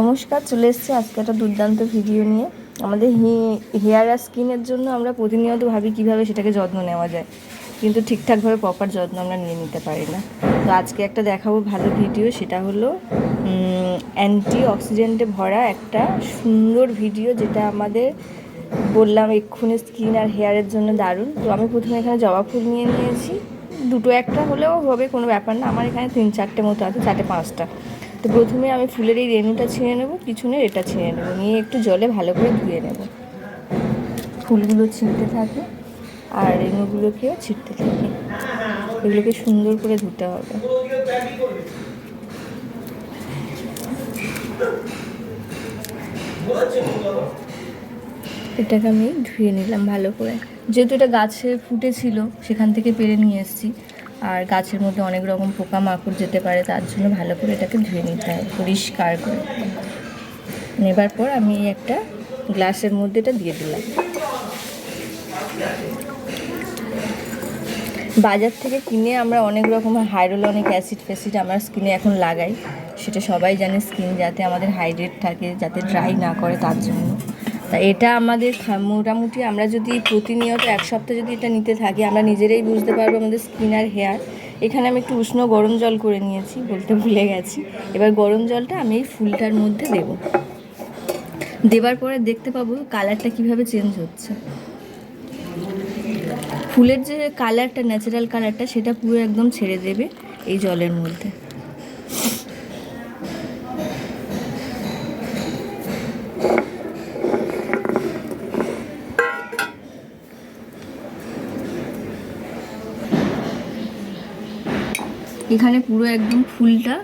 নমস্কার, চলে এসেছি আজকে একটা দুর্দান্ত ভিডিও নিয়ে। আমাদের হেয়ার আর স্কিনের জন্য আমরা প্রতিনিয়ত ভাবি কীভাবে সেটাকে যত্ন নেওয়া যায়। কিন্তু ঠিকঠাকভাবে প্রপার যত্ন আমরা নিয়ে নিতে পারি না। তো আজকে একটা দেখাবো ভালো ভিডিও সেটা হলো অ্যান্টি অক্সিডেন্টে ভরা একটা সুন্দর ভিডিও যেটা আমাদের বললাম এক্ষুনি স্কিন আর হেয়ারের জন্য দারুণ। তো আমি প্রথমে এখানে জবা ফুল নিয়ে নিয়েছি। দুটো একটা হলেও হবে, কোনো ব্যাপার না। আমার এখানে তিন চারটে মতো আছে, চারটে পাঁচটা। তো প্রথমে আমি ফুলের এই রেণুটা ছিঁড়ে নেব, পিছনের এটা ছিঁড়ে নেব, নিয়ে একটু জলে ভালো করে ধুয়ে নেব। ফুলগুলো ছিঁড়তে থাকে আর রেণুগুলোকেও ছিঁড়তে থাকে। এগুলোকে সুন্দর করে ধুতে হবে। এটাকে আমি ধুয়ে নিলাম ভালো করে। যেহেতু এটা গাছে ফুটেছিল, সেখান থেকে পেরে নিয়ে এসেছি। আর গাছের মধ্যে অনেক রকম পোকামাকড় যেতে পারে, তার জন্য ভালো করে এটাকে ধুয়ে নিতে হয়, পরিষ্কার করে। নেবার পর আমি একটা গ্লাসের মধ্যে এটা দিয়ে দিলাম। বাজার থেকে কিনে আমরা অনেক রকমের হাইড্রোলনিক অ্যাসিড ফ্যাসিড আমরা স্কিনে এখন লাগাই, সেটা সবাই জানে স্কিন যাতে আমাদের হাইড্রেট থাকে, যাতে ড্রাই না করে তার জন্য। তা এটা আমাদের মোটামুটি আমরা যদি প্রতিনিয়ত এক সপ্তাহ যদি এটা নিতে থাকি, আমরা নিজেরাই বুঝতে পারব আমাদের স্কিন আর হেয়ার এখানে আমি একটু উষ্ণ গরম জল করে নিয়েছি বলতে ভুলে গেছি। এবার গরম জলটা আমি এই ফুলটার মধ্যে দেব। দেবার পরে দেখতে পাবো কালারটা কীভাবে চেঞ্জ হচ্ছে। ফুলের যে কালারটা ন্যাচারাল কালারটা সেটা পুরো একদম ছেড়ে দেবে এই জলের মধ্যে। এখানে পুরো একদম ফুলটা,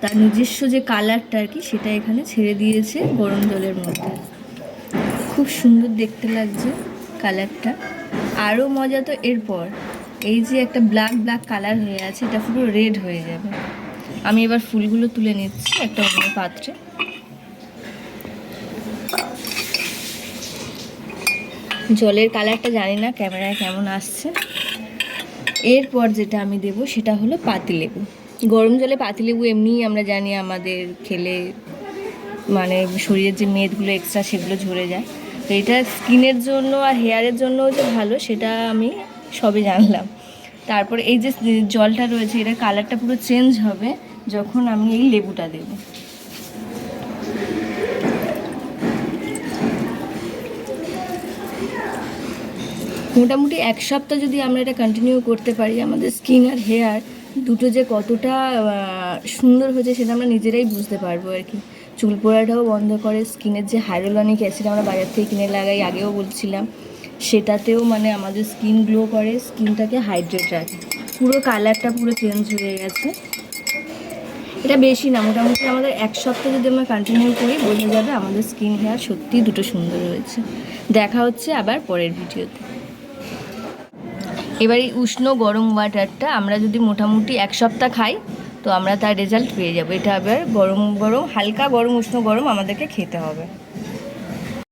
তার নিজস্ব যে কালারটা আর কি, সেটা এখানে ছেড়ে দিয়েছে গরম জলের মধ্যে। খুব সুন্দর দেখতে লাগছে কালারটা। আরও মজা তো এরপর। এই যে একটা ব্ল্যাক ব্ল্যাক কালার হয়ে আছে, এটা পুরো রেড হয়ে যাবে। আমি এবার ফুলগুলো তুলে নিচ্ছি একটা অন্য পাত্রে। জলের কালারটা জানি না, ক্যামেরায় কেমন আসছে। এরপর যেটা আমি দেব সেটা হলো পাতিলেবু গরম জলে পাতিলেবু এমনিই আমরা জানি আমাদের খেলে মানে শরীরের যে মেদগুলো এক্সট্রা সেগুলো ঝরে যায়। তো এটা স্কিনের জন্য আর হেয়ারের জন্য যে ভালো সেটা আমি সবই জানলাম। তারপর এই যে জলটা রয়েছে এটা কালারটা পুরো চেঞ্জ হবে যখন আমি এই লেবুটা দেবো। মোটামুটি এক সপ্তাহ যদি আমরা এটা কন্টিনিউ করতে পারি, আমাদের স্কিন আর হেয়ার দুটো যে কতটা সুন্দর হয়েছে সেটা আমরা নিজেরাই বুঝতে পারব আর কি। চুল পোড়াটাও বন্ধ করে স্কিনের যে হাইড্রোলনিক অ্যাসিড আমরা বাজার থেকে কিনে লাগাই, আগেও বলছিলাম, সেটাতেও মানে আমাদের স্কিন গ্লো করে স্কিনটাকে হাইড্রেট রাখে। পুরো কালারটা পুরো চেঞ্জ হয়ে গেছে। এটা বেশি না, মোটামুটি আমাদের এক সপ্তাহ যদি আমরা কন্টিনিউ করি, বোঝা যাবে আমাদের স্কিন হেয়ার সত্যিই দুটো সুন্দর হয়েছে। দেখা হচ্ছে আবার পরের ভিডিওতে এবার এই উষ্ণ গরম ওয়াটারটা আমরা যদি মোটামুটি এক সপ্তাহ খাই, তো আমরা তার রেজাল্ট পেয়ে যাব। এটা আবার গরম গরম, হালকা গরম, উষ্ণ গরম আমাদেরকে খেতে হবে।